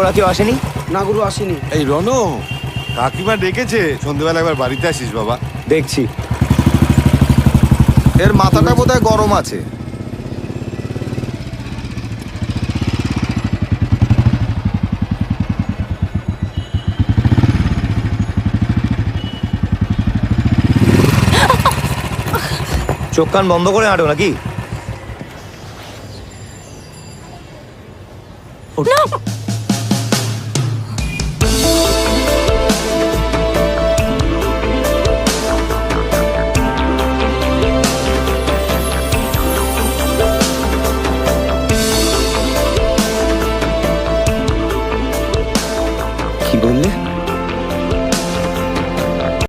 ওরা কেউ আসেনি? না গুরু আসেনি। এই রন কাকিমা ডেকেছে। সন্ধ্যেবেলা একবার বাড়িতে আসিস বাবা। দেখছি। এর মাথাটা বোধ গরম আছে। চোখ কান বন্ধ করে হাঁটো নাকি? কি বললে?